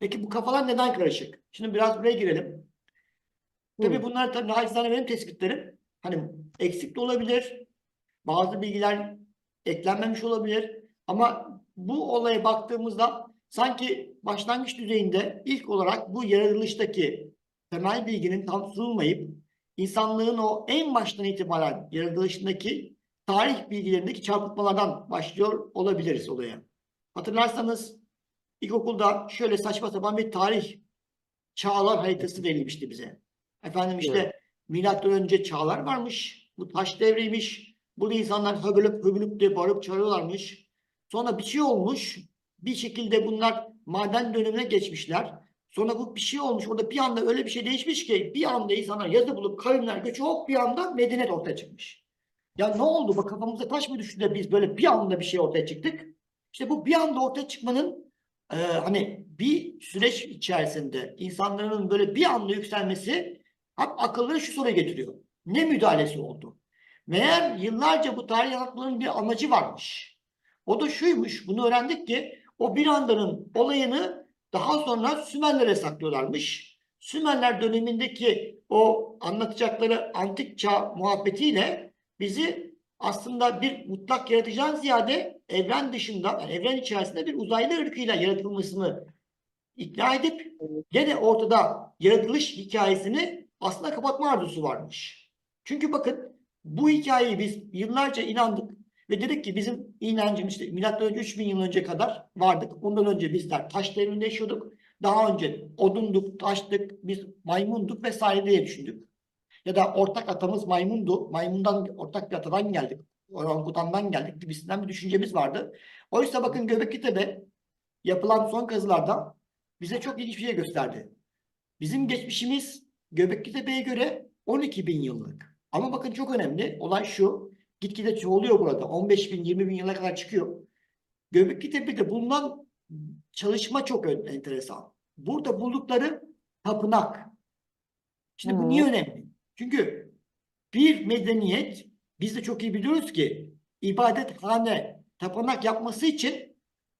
Peki bu kafalar neden karışık? Şimdi biraz buraya girelim. Tabii bunlar tabii naçizane benim tespitlerim. Hani eksik de olabilir. Bazı bilgiler eklenmemiş olabilir. Ama bu olaya baktığımızda sanki başlangıç düzeyinde ilk olarak bu yaratılıştaki temel bilginin tam sunulmayıp insanlığın o en baştan itibaren yaratılışındaki tarih bilgilerindeki çarpıtmalardan başlıyor olabiliriz olaya. Hatırlarsanız ilkokulda şöyle saçma sapan bir tarih çağlar haritası verilmişti bize. Efendim işte Evet. milattan önce çağlar varmış. Bu taş devriymiş. Burada insanlar höbülüp höbülüp diye bağırıp çağırıyorlarmış. Sonra bir şey olmuş. Bir şekilde bunlar maden dönemine geçmişler. Sonra bu bir şey olmuş. Orada bir anda öyle bir şey değişmiş ki bir anda insanlar yazı bulup kavimler göçü hop bir anda medeniyet ortaya çıkmış. Ya ne oldu? Bak kafamıza taş mı düştü de biz böyle bir anda bir şey ortaya çıktık. İşte bu bir anda ortaya çıkmanın e, hani bir süreç içerisinde insanların böyle bir anda yükselmesi hep akıllara şu soruyu getiriyor. Ne müdahalesi oldu? Meğer yıllarca bu tarih anlatmanın bir amacı varmış. O da şuymuş, bunu öğrendik ki o bir andanın olayını daha sonra Sümerlere saklıyorlarmış. Sümerler dönemindeki o anlatacakları antik çağ muhabbetiyle bizi aslında bir mutlak yaratıcıdan ziyade evren dışında, yani evren içerisinde bir uzaylı ırkıyla yaratılmasını ikna edip gene ortada yaratılış hikayesini aslında kapatma arzusu varmış. Çünkü bakın bu hikayeyi biz yıllarca inandık ve dedik ki bizim inancımız işte milattan önce 3000 yıl önce kadar vardık. Ondan önce bizler taş devrinde yaşıyorduk. Daha önce odunduk, taştık, biz maymunduk vesaire diye düşündük. Ya da ortak atamız maymundu. Maymundan ortak bir atadan geldik. Orangutandan geldik gibisinden bir düşüncemiz vardı. Oysa bakın Göbekli Tepe yapılan son kazılarda bize çok ilginç bir şey gösterdi. Bizim geçmişimiz Göbekli Tepe'ye göre 12 bin yıllık. Ama bakın çok önemli olay şu. Gitgide çoğalıyor burada. 15 bin, 20 bin yıla kadar çıkıyor. Göbekli Tepe'de bulunan çalışma çok enteresan. Burada buldukları tapınak. Şimdi bu niye önemli? Çünkü bir medeniyet biz de çok iyi biliyoruz ki ibadethane, tapınak yapması için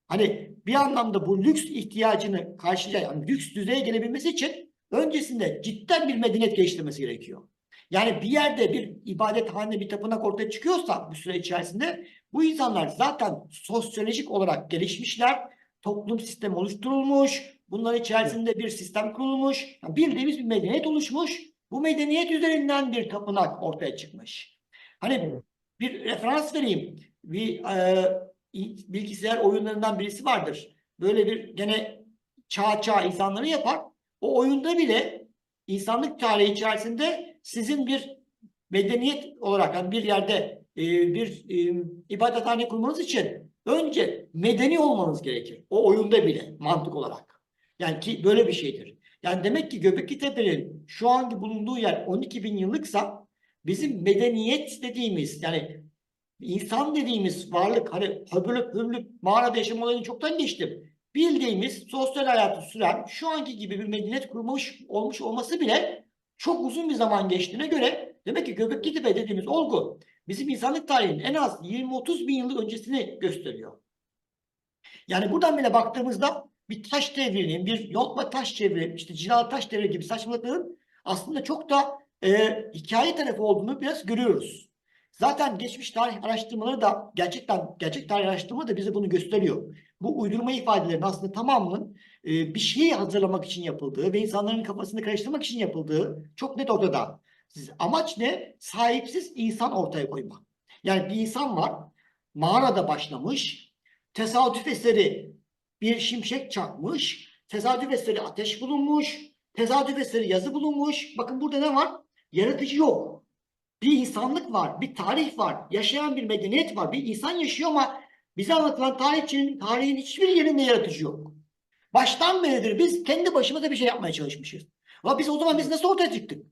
hani bir anlamda bu lüks ihtiyacını karşılayacak, yani lüks düzeye gelebilmesi için öncesinde cidden bir medeniyet geliştirmesi gerekiyor. Yani bir yerde bir ibadethane, bir tapınak ortaya çıkıyorsa bu süre içerisinde bu insanlar zaten sosyolojik olarak gelişmişler, toplum sistemi oluşturulmuş, bunların içerisinde bir sistem kurulmuş, yani bildiğimiz bir medeniyet oluşmuş. Bu medeniyet üzerinden bir tapınak ortaya çıkmış. Hani bir referans vereyim. Bir e, bilgisayar oyunlarından birisi vardır. Böyle bir gene çağ çağ insanları yapar. O oyunda bile insanlık tarihi içerisinde sizin bir medeniyet olarak yani bir yerde e, bir e, ibadethane kurmanız için önce medeni olmanız gerekir. O oyunda bile mantık olarak. Yani ki böyle bir şeydir. Yani demek ki Göbekli Tepe'nin şu anki bulunduğu yer 12 bin yıllıksa bizim medeniyet dediğimiz yani insan dediğimiz varlık hani höbülüp hürlüp mağarada yaşamalarını çoktan geçtim. Bildiğimiz sosyal hayatı süren şu anki gibi bir medeniyet kurmuş olmuş olması bile çok uzun bir zaman geçtiğine göre demek ki Göbekli Tepe dediğimiz olgu bizim insanlık tarihinin en az 20-30 bin yıllık öncesini gösteriyor. Yani buradan bile baktığımızda bir taş devrinin, bir yontma taş devri, işte cilalı taş devri gibi saçmalıkların aslında çok da e, hikaye tarafı olduğunu biraz görüyoruz. Zaten geçmiş tarih araştırmaları da gerçekten gerçek tarih araştırma da bize bunu gösteriyor. Bu uydurma ifadelerin aslında tamamının e, bir şeyi hazırlamak için yapıldığı ve insanların kafasını karıştırmak için yapıldığı çok net ortada. Siz- Amaç ne? Sahipsiz insan ortaya koymak. Yani bir insan var, mağarada başlamış, tesadüf eseri bir şimşek çakmış, tesadüf eseri ateş bulunmuş, tesadüf eseri yazı bulunmuş. Bakın burada ne var? Yaratıcı yok. Bir insanlık var, bir tarih var, yaşayan bir medeniyet var, bir insan yaşıyor ama bize anlatılan tarihçinin, tarihin hiçbir yerinde yaratıcı yok. Baştan beridir biz kendi başımıza bir şey yapmaya çalışmışız. Ama biz o zaman biz nasıl ortaya çıktık?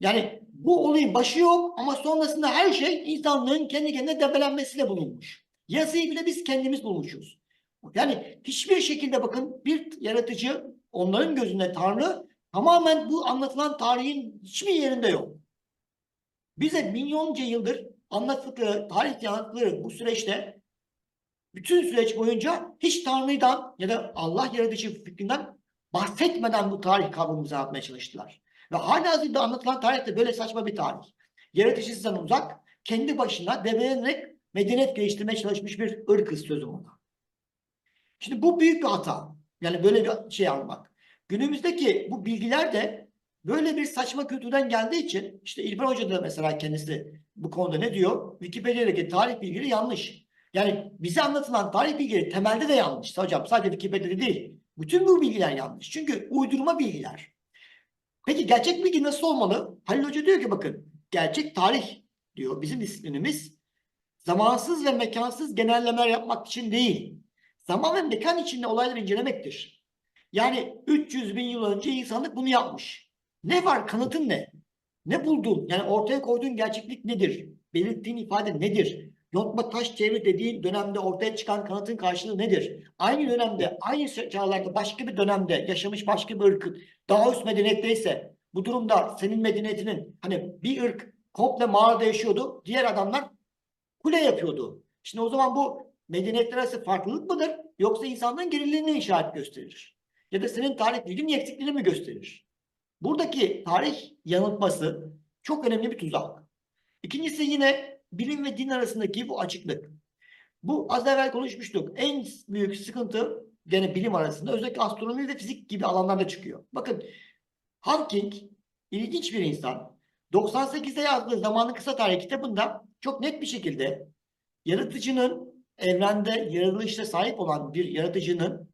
Yani bu olayın başı yok ama sonrasında her şey insanlığın kendi kendine debelenmesiyle bulunmuş. Yazıyı bile biz kendimiz bulmuşuz. Yani hiçbir şekilde bakın bir yaratıcı onların gözünde Tanrı tamamen bu anlatılan tarihin hiçbir yerinde yok. Bize milyonca yıldır anlattıkları, tarih anlattıkları bu süreçte bütün süreç boyunca hiç Tanrı'dan ya da Allah yaratıcı fikrinden bahsetmeden bu tarih kavramımızı anlatmaya çalıştılar. Ve hala hazırda anlatılan tarih de böyle saçma bir tarih. Yaratıcısından uzak, kendi başına devlenerek medeniyet geliştirmeye çalışmış bir ırkız sözüm ona. Şimdi bu büyük bir hata. Yani böyle bir şey almak. Günümüzdeki bu bilgiler de böyle bir saçma kültürden geldiği için işte İlber Hoca da mesela kendisi bu konuda ne diyor? Wikipedia'daki tarih bilgileri yanlış. Yani bize anlatılan tarih bilgileri temelde de yanlış. Hocam sadece Wikipedia'da değil. Bütün bu bilgiler yanlış. Çünkü uydurma bilgiler. Peki gerçek bilgi nasıl olmalı? Halil Hoca diyor ki bakın gerçek tarih diyor bizim disiplinimiz zamansız ve mekansız genellemeler yapmak için değil. Ve mekan içinde olayları incelemektir. Yani 300 bin yıl önce insanlık bunu yapmış. Ne var? Kanıtın ne? Ne buldun? Yani ortaya koyduğun gerçeklik nedir? Belirttiğin ifade nedir? Yontma taş çevre dediğin dönemde ortaya çıkan kanıtın karşılığı nedir? Aynı dönemde, aynı çağlarda başka bir dönemde yaşamış başka bir ırkın daha üst medeniyetteyse bu durumda senin medeniyetinin hani bir ırk komple mağarada yaşıyordu. Diğer adamlar kule yapıyordu. Şimdi o zaman bu medeniyetler arası farklılık mıdır? Yoksa insanların geriliğine işaret gösterir? Ya da senin tarih bilginin eksikliğini mi gösterir? Buradaki tarih yanıltması çok önemli bir tuzak. İkincisi yine bilim ve din arasındaki bu açıklık. Bu az evvel konuşmuştuk. En büyük sıkıntı gene bilim arasında özellikle astronomi ve fizik gibi alanlarda çıkıyor. Bakın Hawking ilginç bir insan. 98'de yazdığı Zamanın Kısa Tarih kitabında çok net bir şekilde yaratıcının evrende yaratılışta sahip olan bir yaratıcının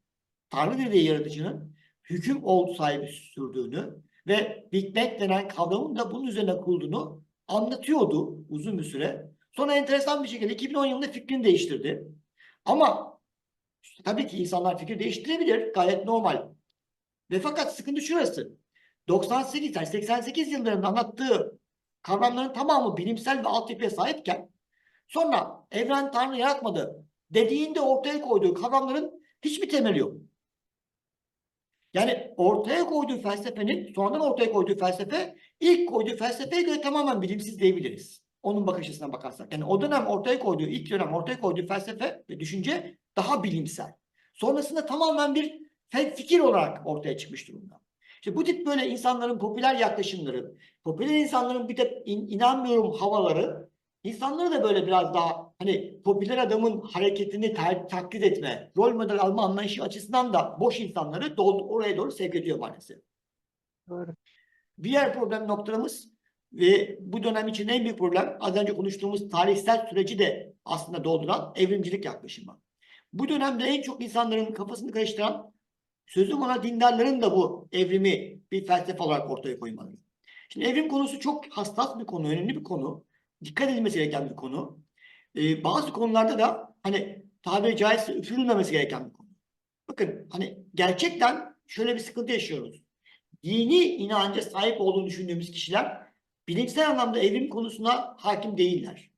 Tanrı dediği yaratıcının hüküm oldu sahibi sürdüğünü ve Big Bang denen kavramın da bunun üzerine kurulduğunu anlatıyordu uzun bir süre. Sonra enteresan bir şekilde 2010 yılında fikrini değiştirdi. Ama tabii ki insanlar fikir değiştirebilir. Gayet normal. Ve fakat sıkıntı şurası. 98 yani 88 yıllarında anlattığı kavramların tamamı bilimsel ve altyapıya sahipken sonra evren Tanrı yaratmadı dediğinde ortaya koyduğu kavramların hiçbir temeli yok. Yani ortaya koyduğu felsefenin sonradan ortaya koyduğu felsefe ilk koyduğu felsefeye göre tamamen bilimsiz diyebiliriz. Onun bakış açısına bakarsak. Yani o dönem ortaya koyduğu, ilk dönem ortaya koyduğu felsefe ve düşünce daha bilimsel. Sonrasında tamamen bir fikir olarak ortaya çıkmış durumda. İşte bu tip böyle insanların popüler yaklaşımları, popüler insanların bir de in, inanmıyorum havaları insanları da böyle biraz daha hani popüler adamın hareketini ter, taklit etme, rol model alma anlayışı açısından da boş insanları doldu, oraya doğru sevk ediyor maalesef. Doğru. Diğer problem noktamız ve bu dönem için en büyük problem az önce konuştuğumuz tarihsel süreci de aslında dolduran evrimcilik yaklaşımı. Bu dönemde en çok insanların kafasını karıştıran sözüm ona dindarların da bu evrimi bir felsefe olarak ortaya koymaları. Şimdi evrim konusu çok hassas bir konu, önemli bir konu. Dikkat edilmesi gereken bir konu. Ee, bazı konularda da hani tabiri caizse üfürülmemesi gereken bir konu. Bakın hani gerçekten şöyle bir sıkıntı yaşıyoruz. Dini inanca sahip olduğunu düşündüğümüz kişiler bilimsel anlamda evrim konusuna hakim değiller.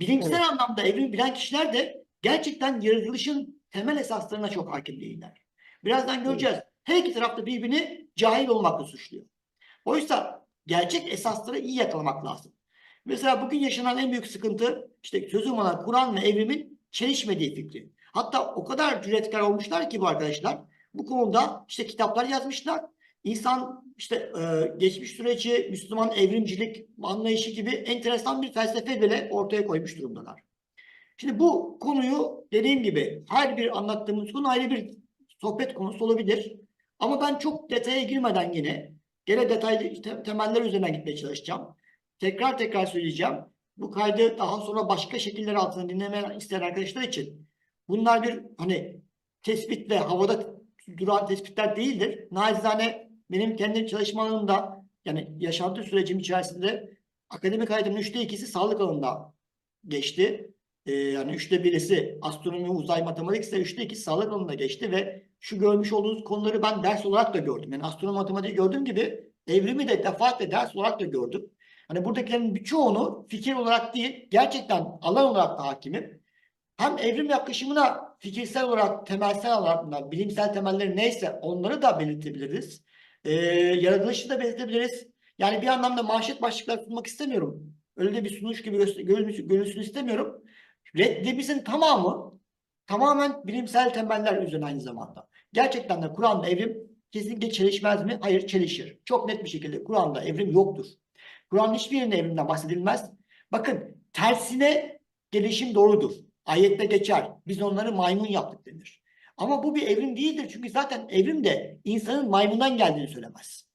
Bilimsel Evet. anlamda evrimi bilen kişiler de gerçekten yaratılışın temel esaslarına çok hakim değiller. Birazdan göreceğiz. Her iki tarafta birbirini cahil olmakla suçluyor. Oysa gerçek esasları iyi yakalamak lazım. Mesela bugün yaşanan en büyük sıkıntı işte sözüm ona Kur'an ve evrimin çelişmediği fikri. Hatta o kadar cüretkar olmuşlar ki bu arkadaşlar bu konuda işte kitaplar yazmışlar. İnsan işte e, geçmiş süreci Müslüman evrimcilik anlayışı gibi enteresan bir felsefe bile ortaya koymuş durumdalar. Şimdi bu konuyu dediğim gibi her bir anlattığımız konu ayrı bir sohbet konusu olabilir. Ama ben çok detaya girmeden yine gene detaylı te- temeller üzerine gitmeye çalışacağım. Tekrar tekrar söyleyeceğim. Bu kaydı daha sonra başka şekiller altında dinleme isteyen arkadaşlar için bunlar bir hani tespit ve havada duran tespitler değildir. Nacizane benim kendi çalışmalarımda yani yaşantı sürecim içerisinde akademik hayatımın üçte ikisi sağlık alanında geçti. Ee, yani üçte birisi astronomi, uzay, matematik ise üçte ikisi sağlık alanında geçti ve şu görmüş olduğunuz konuları ben ders olarak da gördüm. Yani astronomi, matematiği gördüğüm gibi evrimi de defaatle ders olarak da gördüm. Hani buradakilerin birçoğunu fikir olarak değil, gerçekten alan olarak da hakimim. Hem evrim yaklaşımına fikirsel olarak, temelsel olarak bilimsel temelleri neyse onları da belirtebiliriz. Ee, yaratılışı da belirtebiliriz. Yani bir anlamda manşet başlıklar sunmak istemiyorum. Öyle de bir sunuş gibi görülsün istemiyorum. Reddimizin tamamı tamamen bilimsel temeller üzerine aynı zamanda. Gerçekten de Kur'an'da evrim kesinlikle çelişmez mi? Hayır çelişir. Çok net bir şekilde Kur'an'da evrim yoktur. Kur'an'ın hiçbir yerinde evrimden bahsedilmez. Bakın tersine gelişim doğrudur. Ayette geçer. Biz onları maymun yaptık denir. Ama bu bir evrim değildir. Çünkü zaten evrim de insanın maymundan geldiğini söylemez.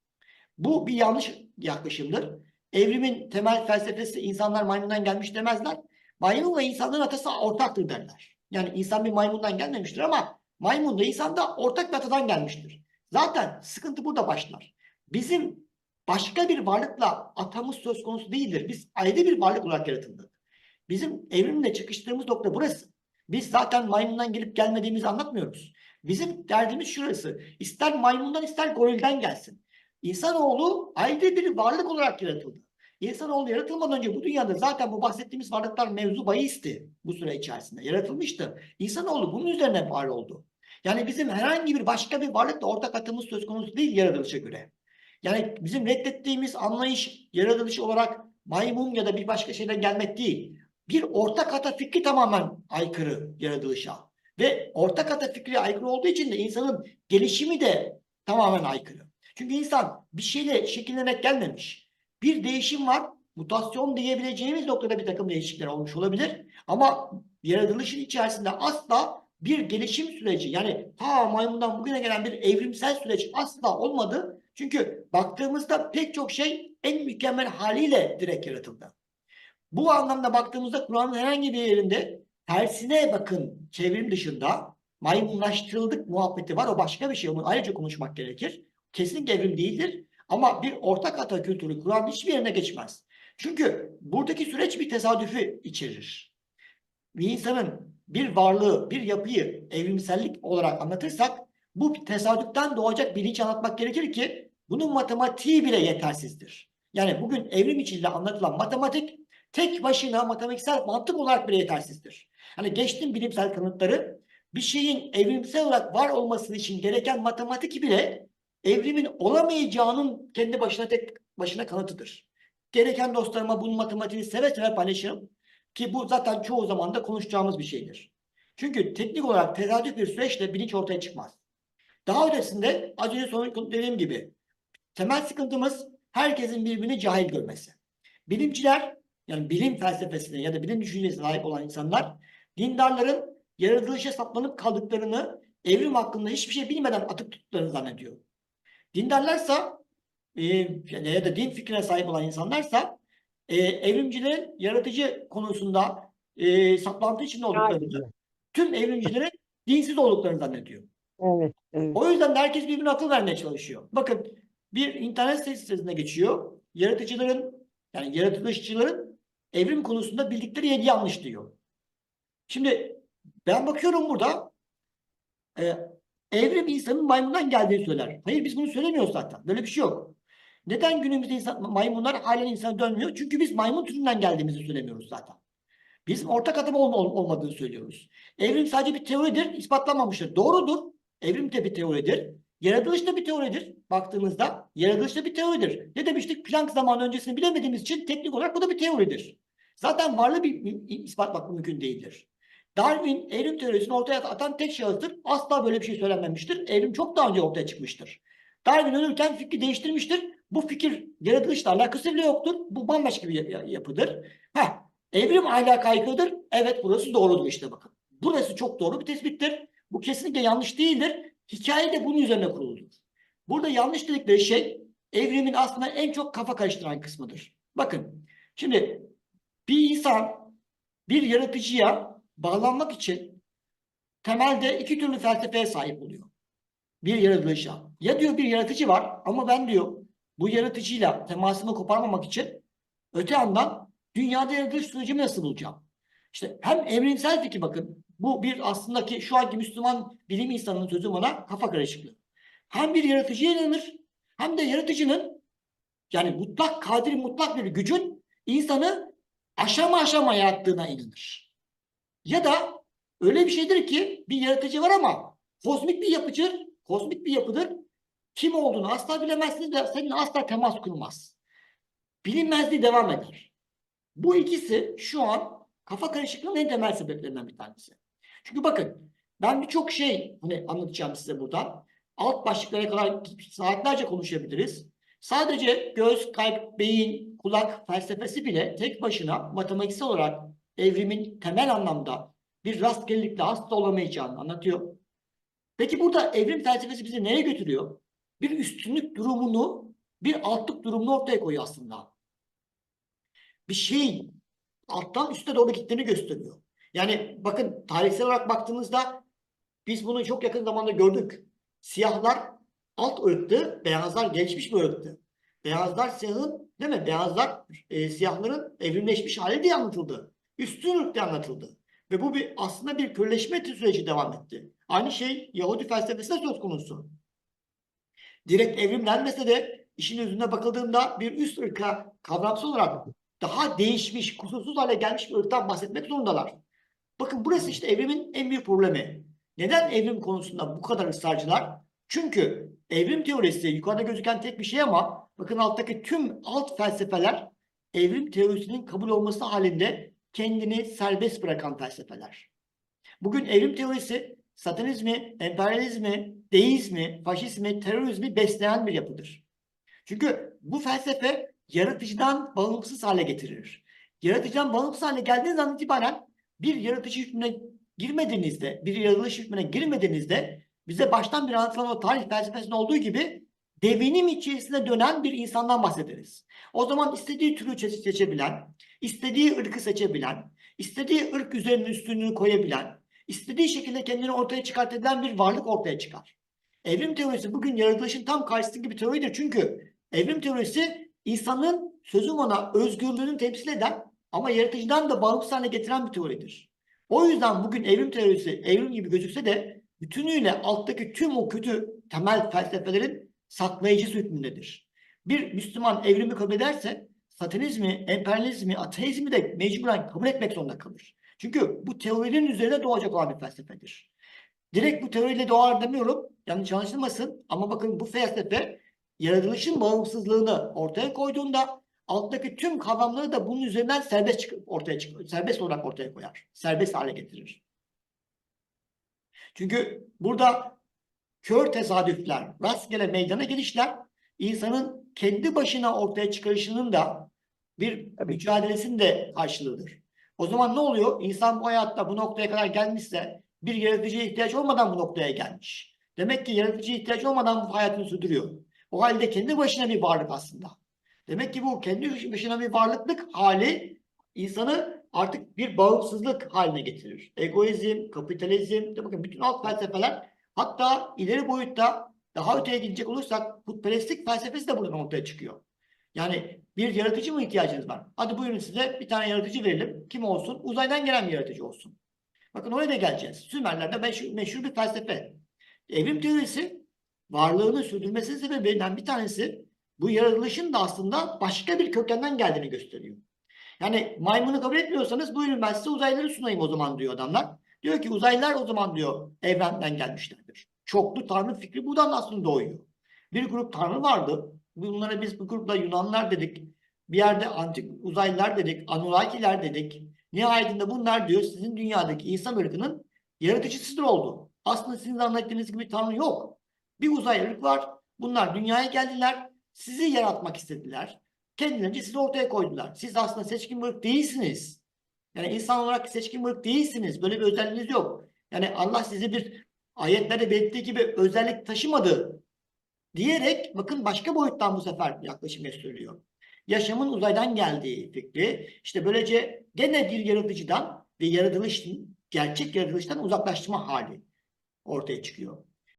Bu bir yanlış yaklaşımdır. Evrimin temel felsefesi insanlar maymundan gelmiş demezler. Maymun ve insanların atası ortaktır derler. Yani insan bir maymundan gelmemiştir ama maymun da insan da ortak bir atadan gelmiştir. Zaten sıkıntı burada başlar. Bizim başka bir varlıkla atamız söz konusu değildir. Biz ayrı bir varlık olarak yaratıldık. Bizim evrimle çıkıştığımız nokta burası. Biz zaten maymundan gelip gelmediğimizi anlatmıyoruz. Bizim derdimiz şurası. İster maymundan ister gorilden gelsin. İnsanoğlu ayrı bir varlık olarak yaratıldı. İnsanoğlu yaratılmadan önce bu dünyada zaten bu bahsettiğimiz varlıklar mevzu bahisti bu süre içerisinde. Yaratılmıştı. İnsanoğlu bunun üzerine var oldu. Yani bizim herhangi bir başka bir varlıkla ortak atımız söz konusu değil yaratılışa göre. Yani bizim reddettiğimiz anlayış yaratılış olarak maymun ya da bir başka şeyden gelmek değil. Bir ortak ata fikri tamamen aykırı yaratılışa. Ve ortak ata fikri aykırı olduğu için de insanın gelişimi de tamamen aykırı. Çünkü insan bir şeyle şekillenerek gelmemiş. Bir değişim var. Mutasyon diyebileceğimiz noktada bir takım değişiklikler olmuş olabilir. Ama yaratılışın içerisinde asla bir gelişim süreci yani ta maymundan bugüne gelen bir evrimsel süreç asla olmadı. Çünkü baktığımızda pek çok şey en mükemmel haliyle direkt yaratıldı. Bu anlamda baktığımızda Kur'an'ın herhangi bir yerinde tersine bakın çevrim dışında maymunlaştırıldık muhabbeti var. O başka bir şey. Onu ayrıca konuşmak gerekir. Kesinlikle evrim değildir. Ama bir ortak ata kültürü Kur'an hiçbir yerine geçmez. Çünkü buradaki süreç bir tesadüfü içerir. Bir insanın bir varlığı, bir yapıyı evrimsellik olarak anlatırsak bu tesadüften doğacak bilinç anlatmak gerekir ki bunun matematiği bile yetersizdir. Yani bugün evrim içinde anlatılan matematik tek başına matematiksel mantık olarak bile yetersizdir. Hani geçtim bilimsel kanıtları bir şeyin evrimsel olarak var olması için gereken matematik bile evrimin olamayacağının kendi başına tek başına kanıtıdır. Gereken dostlarıma bunun matematiğini seve seve paylaşırım. Ki bu zaten çoğu zaman da konuşacağımız bir şeydir. Çünkü teknik olarak tesadüf bir süreçle bilinç ortaya çıkmaz. Daha ötesinde az önce son dediğim gibi temel sıkıntımız herkesin birbirini cahil görmesi. Bilimciler yani bilim felsefesine ya da bilim düşüncesine sahip olan insanlar dindarların yaratılışa saplanıp kaldıklarını evrim hakkında hiçbir şey bilmeden atıp tuttuklarını zannediyor. Dindarlarsa e, ya da din fikrine sahip olan insanlarsa e, evrimcilerin yaratıcı konusunda e, saplantı içinde olduklarını, tüm evrimcilerin dinsiz olduklarını zannediyor. Evet, evet. O yüzden de herkes birbirine akıl vermeye çalışıyor. Bakın bir internet sitesine geçiyor. Yaratıcıların yani yaratılışçıların evrim konusunda bildikleri yedi yanlış diyor. Şimdi ben bakıyorum burada e, evrim insanın maymundan geldiğini söyler. Hayır biz bunu söylemiyoruz zaten. Böyle bir şey yok. Neden günümüzde insan, maymunlar halen insana dönmüyor? Çünkü biz maymun türünden geldiğimizi söylemiyoruz zaten. Bizim ortak adım ol, ol- olmadığını söylüyoruz. Evrim sadece bir teoridir, ispatlanmamıştır. Doğrudur. Evrim de bir teoridir. Yaratılış da bir teoridir. Baktığımızda yaratılış da bir teoridir. Ne demiştik? Planck zamanı öncesini bilemediğimiz için teknik olarak bu da bir teoridir. Zaten varlığı bir ispatlamak mümkün değildir. Darwin evrim teorisini ortaya atan tek şahıstır. Asla böyle bir şey söylenmemiştir. Evrim çok daha önce ortaya çıkmıştır. Darwin ölürken fikri değiştirmiştir. Bu fikir yaratılışla alakası bile yoktur. Bu bambaşka bir ya- yapıdır. Ha, evrim ahlaka aykırıdır. Evet burası doğrudur işte bakın. Burası çok doğru bir tespittir. Bu kesinlikle yanlış değildir. Hikaye de bunun üzerine kuruludur. Burada yanlış dedikleri şey evrimin aslında en çok kafa karıştıran kısmıdır. Bakın şimdi bir insan bir yaratıcıya bağlanmak için temelde iki türlü felsefeye sahip oluyor. Bir yaratılışa. Ya diyor bir yaratıcı var ama ben diyor bu yaratıcıyla temasımı koparmamak için öte yandan dünyada yaratılış sürecimi nasıl bulacağım? İşte hem evrimsel fikir bakın bu bir aslında ki şu anki Müslüman bilim insanının sözü bana kafa karışıklığı. Hem bir yaratıcıya inanır hem de yaratıcının yani mutlak kadir mutlak bir gücün insanı aşama aşama yarattığına inanır. Ya da öyle bir şeydir ki bir yaratıcı var ama kozmik bir yapıcıdır, kozmik bir yapıdır. Kim olduğunu asla bilemezsiniz ve seninle asla temas kurmaz. Bilinmezliği devam eder. Bu ikisi şu an kafa karışıklığının en temel sebeplerinden bir tanesi. Çünkü bakın ben birçok şey hani anlatacağım size burada. Alt başlıklara kadar saatlerce konuşabiliriz. Sadece göz, kalp, beyin, kulak felsefesi bile tek başına matematiksel olarak evrimin temel anlamda bir rastgelelikle hasta olamayacağını anlatıyor. Peki burada evrim felsefesi bizi nereye götürüyor? Bir üstünlük durumunu, bir altlık durumunu ortaya koyuyor aslında. Bir şey alttan üste doğru gittiğini gösteriyor. Yani bakın tarihsel olarak baktığınızda biz bunu çok yakın zamanda gördük. Siyahlar alt ırktı, beyazlar gelişmiş bir ırktı. Beyazlar siyahın, değil mi? Beyazlar e, siyahların evrimleşmiş hali diye anlatıldı. Üstün ırk diye anlatıldı. Ve bu bir aslında bir kürleşme süreci devam etti. Aynı şey Yahudi felsefesinde söz konusu. Direkt evrimlenmese de işin özüne bakıldığında bir üst ırka kavramsal olarak daha değişmiş, kusursuz hale gelmiş bir ırktan bahsetmek zorundalar. Bakın burası işte evrimin en büyük problemi. Neden evrim konusunda bu kadar ısrarcılar? Çünkü evrim teorisi yukarıda gözüken tek bir şey ama bakın alttaki tüm alt felsefeler evrim teorisinin kabul olması halinde kendini serbest bırakan felsefeler. Bugün evrim teorisi satanizmi, emperyalizmi, deizmi, faşizmi, terörizmi besleyen bir yapıdır. Çünkü bu felsefe yaratıcıdan bağımsız hale getirir. Yaratıcıdan bağımsız hale geldiğiniz an itibaren bir yaratıcı hükmüne girmediğinizde, bir yaratılış hükmüne girmediğinizde bize baştan bir anlatılan o tarih felsefesinde olduğu gibi devinim içerisinde dönen bir insandan bahsederiz. O zaman istediği türü seçebilen, istediği ırkı seçebilen, istediği ırk üzerine üstünlüğünü koyabilen, istediği şekilde kendini ortaya çıkartabilen bir varlık ortaya çıkar. Evrim teorisi bugün yaratılışın tam karşısındaki bir teoridir. Çünkü evrim teorisi insanın sözüm ona özgürlüğünü temsil eden ama yaratıcıdan da bağımsız hale getiren bir teoridir. O yüzden bugün evrim teorisi evrim gibi gözükse de bütünüyle alttaki tüm o kötü temel felsefelerin saklayıcısı hükmündedir. Bir Müslüman evrimi kabul ederse satanizmi, emperyalizmi, ateizmi de mecburen kabul etmek zorunda kalır. Çünkü bu teorinin üzerine doğacak olan bir felsefedir. Direkt bu teoriyle doğar demiyorum. Yanlış anlaşılmasın. Ama bakın bu felsefe yaratılışın bağımsızlığını ortaya koyduğunda alttaki tüm kavramları da bunun üzerinden serbest çıkıp ortaya çıkıyor. Serbest olarak ortaya koyar. Serbest hale getirir. Çünkü burada kör tesadüfler, rastgele meydana gelişler insanın kendi başına ortaya çıkarışının da bir Tabii. mücadelesinin de karşılığıdır. O zaman ne oluyor? İnsan bu hayatta bu noktaya kadar gelmişse bir yaratıcıya ihtiyaç olmadan bu noktaya gelmiş. Demek ki yaratıcıya ihtiyaç olmadan bu hayatını sürdürüyor. O halde kendi başına bir varlık aslında. Demek ki bu kendi başına bir varlıklık hali insanı artık bir bağımsızlık haline getirir. Egoizm, kapitalizm, de bakın bütün alt felsefeler hatta ileri boyutta daha öteye gidecek olursak putperestlik felsefesi de buradan ortaya çıkıyor. Yani bir yaratıcı mı ihtiyacınız var? Hadi buyurun size bir tane yaratıcı verelim. Kim olsun? Uzaydan gelen bir yaratıcı olsun. Bakın oraya da geleceğiz. Sümerler'de meşhur, meşhur bir felsefe. Evrim teorisi varlığını sürdürmesinin sebeplerinden bir tanesi bu yaratılışın da aslında başka bir kökenden geldiğini gösteriyor. Yani maymunu kabul etmiyorsanız buyurun ben size uzaylıları sunayım o zaman diyor adamlar. Diyor ki uzaylılar o zaman diyor evrenden gelmişlerdir. Çoklu tanrı fikri buradan aslında doğuyor. Bir grup tanrı vardı. Bunlara biz bu grupla Yunanlar dedik. Bir yerde antik uzaylılar dedik. Anunnakiler dedik. Nihayetinde bunlar diyor sizin dünyadaki insan ırkının yaratıcısıdır oldu. Aslında sizin anlattığınız gibi tanrı yok. Bir uzay ırk var. Bunlar dünyaya geldiler. Sizi yaratmak istediler. Kendilerince sizi ortaya koydular. Siz aslında seçkin bir değilsiniz. Yani insan olarak seçkin bir değilsiniz. Böyle bir özelliğiniz yok. Yani Allah sizi bir ayetlerde belirttiği gibi özellik taşımadı diyerek bakın başka boyuttan bu sefer yaklaşım gösteriyor. Yaşamın uzaydan geldiği fikri işte böylece gene bir yaratıcıdan ve yaratılışın gerçek yaratılıştan uzaklaştırma hali ortaya çıkıyor.